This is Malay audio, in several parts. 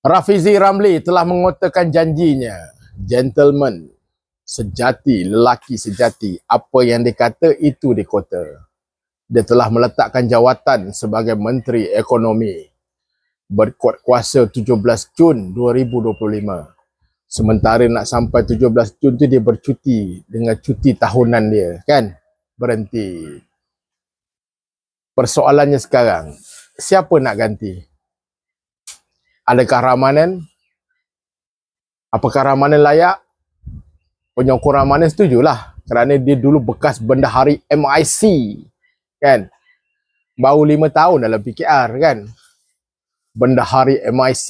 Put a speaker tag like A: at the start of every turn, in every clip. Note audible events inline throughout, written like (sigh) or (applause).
A: Rafizi Ramli telah mengotakan janjinya. Gentleman sejati, lelaki sejati. Apa yang dikata itu dikota. Dia telah meletakkan jawatan sebagai Menteri Ekonomi. Berkuat kuasa 17 Jun 2025. Sementara nak sampai 17 Jun tu dia bercuti dengan cuti tahunan dia. Kan? Berhenti. Persoalannya sekarang, siapa nak ganti? Adakah Ramanan? Apakah Ramanan layak? Penyokong Ramanan setujulah. Kerana dia dulu bekas bendahari MIC. Kan? Baru lima tahun dalam PKR kan? Bendahari MIC.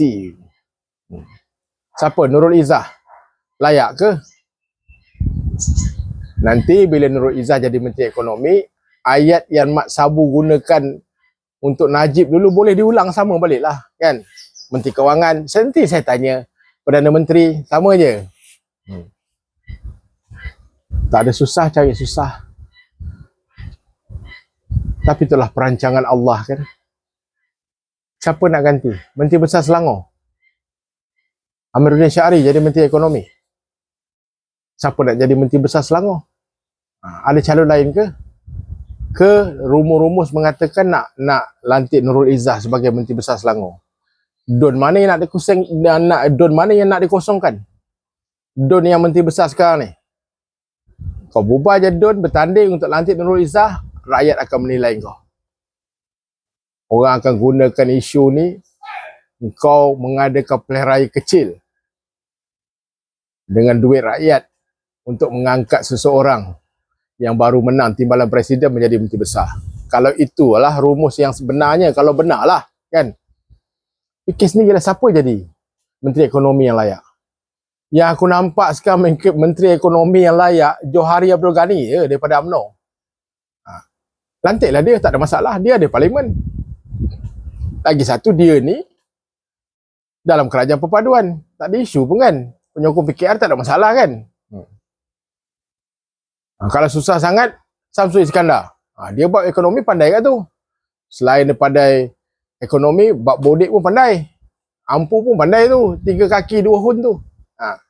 A: Siapa? Nurul Izzah. Layak ke? Nanti bila Nurul Izzah jadi Menteri Ekonomi, ayat yang Mat Sabu gunakan untuk Najib dulu boleh diulang sama balik lah. Kan? Menteri Kewangan, nanti saya tanya Perdana Menteri, sama je. Hmm. Tak ada susah cari susah. Tapi itulah perancangan Allah kan. Siapa nak ganti? Menteri Besar Selangor. Amiruddin Syari jadi Menteri Ekonomi. Siapa nak jadi Menteri Besar Selangor? Ha, ada calon lain ke? Ke rumus-rumus mengatakan nak nak lantik Nurul Izzah sebagai Menteri Besar Selangor? Don mana yang nak dikosong nak don mana yang nak dikosongkan? Don yang menteri besar sekarang ni. Kau bubar je don bertanding untuk lantik Nurul Izzah, rakyat akan menilai kau. Orang akan gunakan isu ni kau mengadakan pilihan kecil dengan duit rakyat untuk mengangkat seseorang yang baru menang timbalan presiden menjadi menteri besar. Kalau itulah rumus yang sebenarnya, kalau benarlah kan, Fikir sendiri lah siapa jadi Menteri Ekonomi yang layak. Yang aku nampak sekarang Menteri Ekonomi yang layak Johari Abdul Ghani je daripada UMNO. Ha. Lantiklah dia, tak ada masalah. Dia ada parlimen. Lagi satu, dia ni dalam kerajaan perpaduan. Tak ada isu pun kan. Penyokong PKR tak ada masalah kan. Hmm. Ha, kalau susah sangat, Samsui Iskandar. Ha, dia buat ekonomi pandai kat tu. Selain daripada ekonomi bab bodek pun pandai ampu pun pandai tu tiga kaki dua hun tu ha.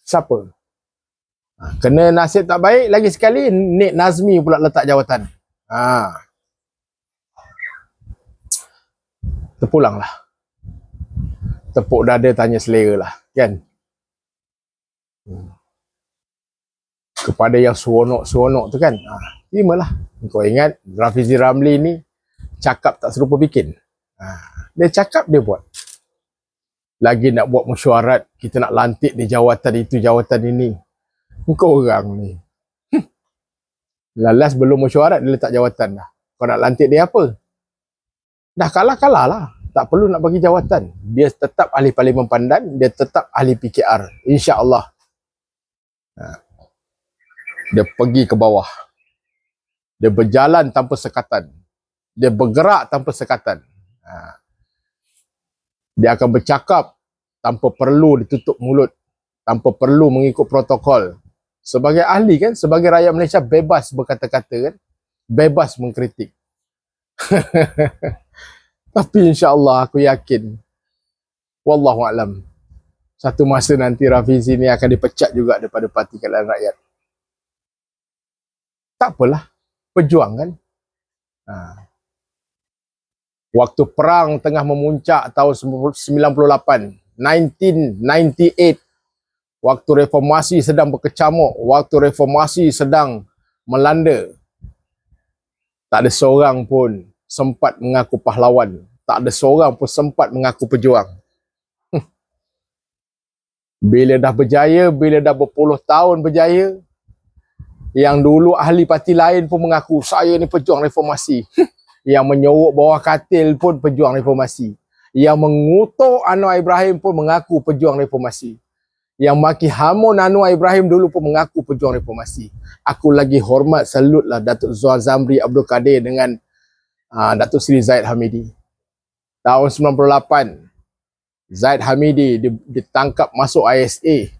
A: siapa ha. kena nasib tak baik lagi sekali Nik Nazmi pula letak jawatan ha. terpulang lah tepuk dada tanya selera lah kan hmm. kepada yang seronok-seronok tu kan ha. lah. kau ingat Rafizi Ramli ni cakap tak serupa bikin. Ha, dia cakap dia buat. Lagi nak buat mesyuarat, kita nak lantik di jawatan itu, jawatan ini. Kau orang ni. Hm. Lalas belum mesyuarat, dia letak jawatan dah. Kau nak lantik dia apa? Dah kalah-kalah lah. Tak perlu nak bagi jawatan. Dia tetap ahli parlimen pandan, dia tetap ahli PKR. InsyaAllah. Ha. Dia pergi ke bawah. Dia berjalan tanpa sekatan dia bergerak tanpa sekatan. Ha. Dia akan bercakap tanpa perlu ditutup mulut, tanpa perlu mengikut protokol. Sebagai ahli kan, sebagai rakyat Malaysia bebas berkata-kata kan, bebas mengkritik. (laughs) Tapi insya-Allah aku yakin wallahu alam satu masa nanti Rafizi ni akan dipecat juga daripada Parti Keadilan Rakyat. Tak apalah, pejuang kan. Ha waktu perang tengah memuncak tahun 98 1998 waktu reformasi sedang berkecamuk waktu reformasi sedang melanda tak ada seorang pun sempat mengaku pahlawan. Tak ada seorang pun sempat mengaku pejuang. (laughs) Bila dah berjaya bila dah berpuluh tahun berjaya yang dulu ahli parti lain pun mengaku saya ni pejuang reformasi (laughs) yang menyorok bawah katil pun pejuang reformasi. Yang mengutuk Anwar Ibrahim pun mengaku pejuang reformasi. Yang maki hamun Anwar Ibrahim dulu pun mengaku pejuang reformasi. Aku lagi hormat salutlah Datuk Zuan Zamri Abdul Kadir dengan uh, Datuk Seri Zaid Hamidi. Tahun 98, Zaid Hamidi ditangkap masuk ISA.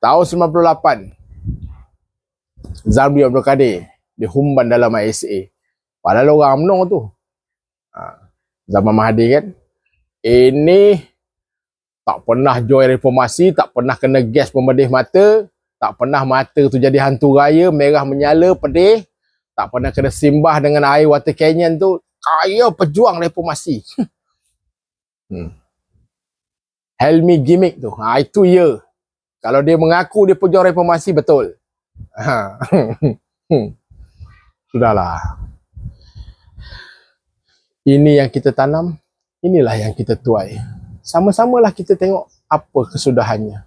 A: Tahun 98, Zamri Abdul Kadir dihumban dalam ISA. Padahal orang UMNO tu. Ha, zaman Mahathir kan. ini tak pernah join reformasi, tak pernah kena gas pemedih mata, tak pernah mata tu jadi hantu raya, merah menyala, pedih, tak pernah kena simbah dengan air water canyon tu, kaya pejuang reformasi. (laughs) hmm. Helmi gimmick tu, ha, itu ya. Kalau dia mengaku dia pejuang reformasi, betul. Ha. (laughs) Sudahlah. Ini yang kita tanam, inilah yang kita tuai. Sama-samalah kita tengok apa kesudahannya.